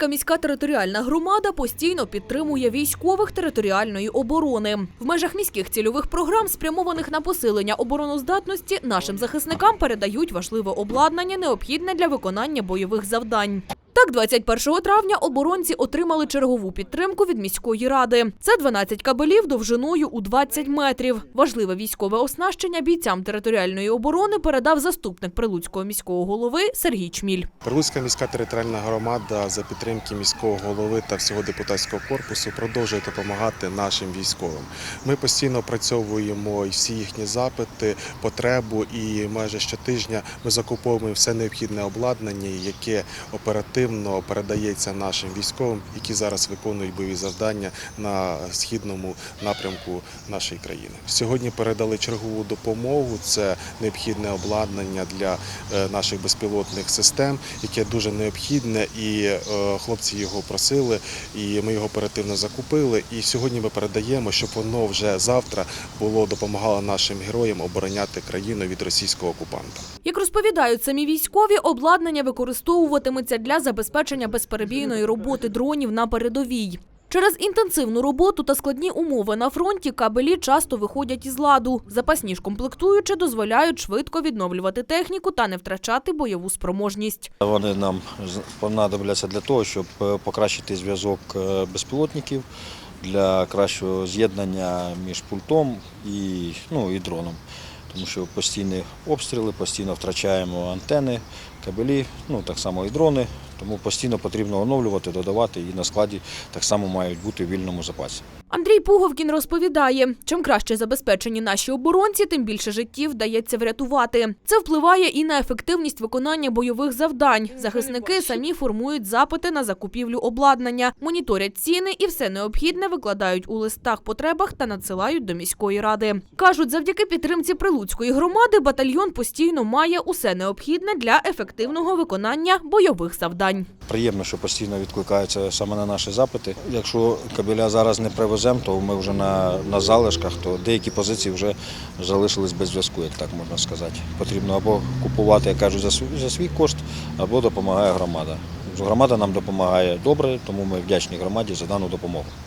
Прилуцька міська територіальна громада постійно підтримує військових територіальної оборони. В межах міських цільових програм, спрямованих на посилення обороноздатності, нашим захисникам передають важливе обладнання, необхідне для виконання бойових завдань. Так, 21 травня оборонці отримали чергову підтримку від міської ради. Це 12 кабелів довжиною у 20 метрів. Важливе військове оснащення бійцям територіальної оборони передав заступник прилуцького міського голови Сергій Чміль. Прилуцька міська територіальна громада за підтримки міського голови та всього депутатського корпусу продовжує допомагати нашим військовим. Ми постійно опрацьовуємо всі їхні запити, потребу, і майже щотижня ми закуповуємо все необхідне обладнання, яке оперативно передається нашим військовим, які зараз виконують бойові завдання на східному напрямку нашої країни. Сьогодні передали чергову допомогу. Це необхідне обладнання для е, наших безпілотних систем, яке дуже необхідне, і е, хлопці його просили, і ми його оперативно закупили. І сьогодні ми передаємо, щоб воно вже завтра було допомагало нашим героям обороняти країну від російського окупанта. Як розповідають самі військові, обладнання використовуватиметься для забезпечення безперебійної роботи дронів на передовій. Через інтенсивну роботу та складні умови на фронті кабелі часто виходять із ладу. Запасні ж комплектуючі дозволяють швидко відновлювати техніку та не втрачати бойову спроможність. Вони нам понадобляться для того, щоб е, покращити зв'язок е, безпілотників для кращого з'єднання між пультом і, ну, і дроном. Тому що постійні обстріли, постійно втрачаємо антени, кабелі, ну так само і дрони. Тому постійно потрібно оновлювати, додавати і на складі так само мають бути в вільному запасі. Андрій Пуговкін розповідає, чим краще забезпечені наші оборонці, тим більше життів вдається врятувати. Це впливає і на ефективність виконання бойових завдань. Захисники самі формують запити на закупівлю обладнання, моніторять ціни і все необхідне викладають у листах потребах та надсилають до міської ради. кажуть, завдяки підтримці прилуцької громади батальйон постійно має усе необхідне для ефективного виконання бойових завдань. Приємно, що постійно відкликаються саме на наші запити. Якщо кабеля зараз не привеземо, то ми вже на, на залишках, то деякі позиції вже залишились без зв'язку, як так можна сказати. Потрібно або купувати, як кажуть, за свій, за свій кошт, або допомагає громада. Громада нам допомагає добре, тому ми вдячні громаді за дану допомогу.